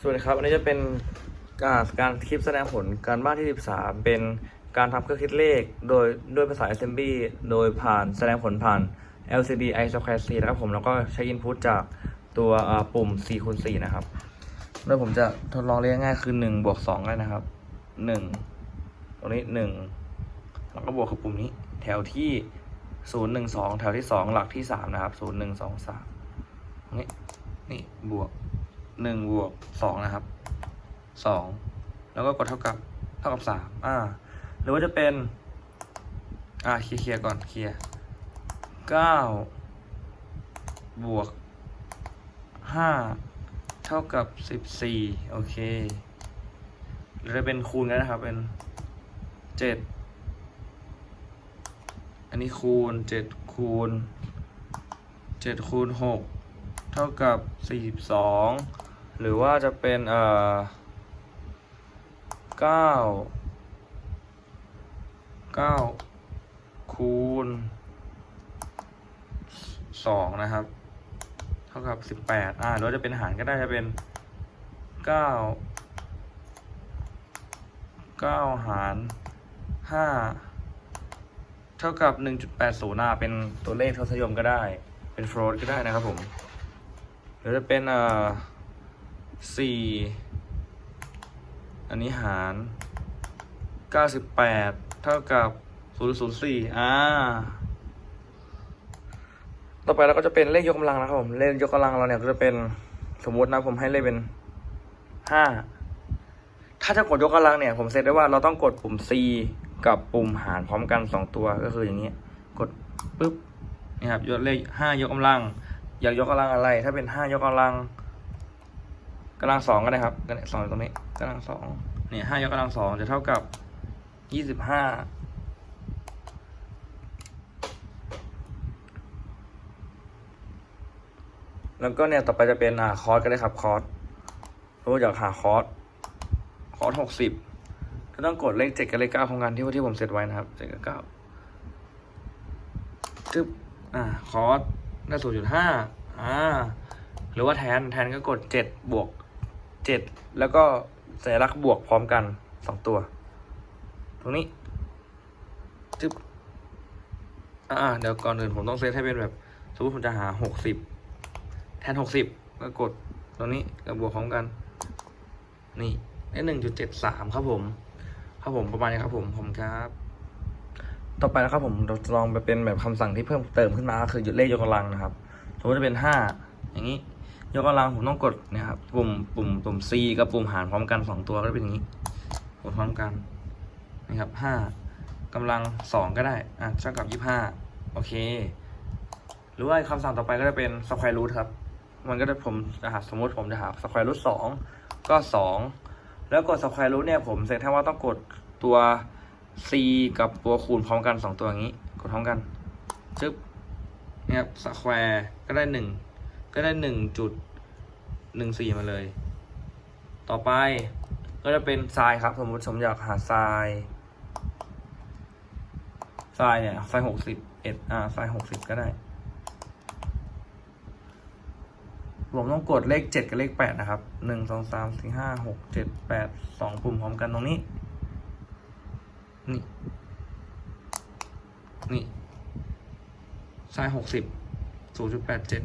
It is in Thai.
สวัสดีครับ อันนี้จะเป็นการการคลิปแสดงผลการบ้านที่ 13 เป็นการทำเครื่องคิดเลข โดยด้วยภาษา assembly โดยผ่านแสดงผลผ่าน LCD i square c นะครับผมแล้วก็ใช้ input จากตัวปุ่ม4คูณ4นะครับ โดยผมจะทดลองเรียกง่ายคือ1บวก2ได้นะครับ 1 ตรงนี้ 1 แล้วก็บวกกับปุ่มนี้ แถวที่ 0 1 2 แถวที่ 2 หลักที่ 3 นะครับ 0 1 2 3ตรงนี้นี่บวก หนึ่งบวกสองนะครับสองแล้วก็กดเท่ากับเท่ากับสามอ่า หรือว่าจะเป็น อ่าเคลียร์ก่อนเคลียร์เก้าบวกห้าเท่ากับสิบสี่โอเคหรือจะเป็นคูณกันนะครับเป็นเจ็ดอันนี้คูณเจ็ดคูณเจ็ดคูณหกเท่ากับสี่สิบสอง หรือว่าจะเป็นเอ่อเก้าเก้าคูณสองนะครับ เท่ากับสิบแปดอ่าหรือว่าจะเป็นหารก็ได้จะเป็นเก้าเก้าหารห้าเท่ากับหนึ่งจุดแปดศูนย์อ่าเป็นตัวเลขทศนิยมก็ได้ เป็นโฟลตก็ได้นะครับผมหรือจะเป็นเอ่อ สี่อันนี้หารเก้าสิบแปดเท่ากับศูนย์ศูนย์สี่อ่า ต่อไปเราก็จะเป็นเลขยกกำลังนะครับผม เลขยกกำลังเราเนี่ยก็จะเป็นสมมตินะผมให้เลขเป็นห้าถ้าจะกดยกกำลังเนี่ย ผมเซตได้ว่าเราต้องกดปุ่ม C กับปุ่มหารพร้อมกันสองตัวก็คืออย่างนี้ กดปุ๊บนี่ครับยกเลขห้ายกกำลัง อยากยกกำลังอะไร ถ้าเป็นห้ายกกำลัง กำลังสองก็ได้ครับกำลังสองตรงนี้กำลังสองเนี่ยห้ายกกำลังสองจะเท่ากับยี่สิบห้าแล้วก็เนี่ยต่อไปจะเป็นอ่าคอร์สก็ได้ครับคอร์สรู้อยากหาคอร์สคอร์สหกสิบก็ต้องกดเลขเจ็ดกับเลขเก้าพร้อมกันที่ที่ผมเซตไว้นะครับเจ็ดกับเก้าจึ๊บอ่าคอร์สได้ศูนย์จุดห้าอ่าหรือว่าแทนแทนก็กดเจ็ดบวก เจ็ดแล้วก็สัญลักษณ์บวกพร้อมกันสองตัว ตรงนี้จึ๊บอ่าเดี๋ยวก่อนอื่นผมต้องเซตให้เป็นแบบสมมติผมจะหาหกสิบแทนหกสิบก็กดตรงนี้กับบวกพร้อมกัน นี่ได้หนึ่งจุดเจ็ดสามครับผม ครับผมประมาณนี้ครับผมผมครับ ต่อไปนะครับผมเราจะลองไปเป็นแบบคำสั่งที่เพิ่มเติมขึ้นมาก็คือเลขยกกำลังนะครับ สมมติจะเป็นห้าอย่างนี้ ยกกำลังผมต้องกดนะครับปุ่มปุ่มปุ่ม C กับปุ่มหารพร้อมกันสองตัวก็เป็นอย่างนี้กดพร้อมกันนะครับห้ากำลังสองก็ได้อะเท่ากับยี่ห้าโอเค หรือว่าคำสั่งต่อไปก็จะเป็น square root ครับ มันก็จะผมจะหาสมมติผมจะหา square root สองก็สองแล้วกด square root เนี่ยผมเซตให้ว่าต้องกดตัว c กับตัวคูณพร้อมกันสองตัวอย่างนี้ กดพร้อมกันจึ๊บนี่ยครับ square ก็ได้หนึ่ง ก็ได้หนึ่งจุดหนึ่งสี่มาเลย ต่อไปก็จะเป็นทรายครับ สมมติผมอยากหาทรายทรายเนี่ยทรายหกสิบเอ็ดอ่าทรายหกสิบก็ได้ผมต้องกดเลขเจ็ดกับเลขแปดนะครับหนึ่งสองสามสี่ห้าหกเจ็ดแปดสองปุ่มพร้อมกันตรงนี้ นี่ นี่ทรายหกสิบศูนย์จุดแปดเจ็ด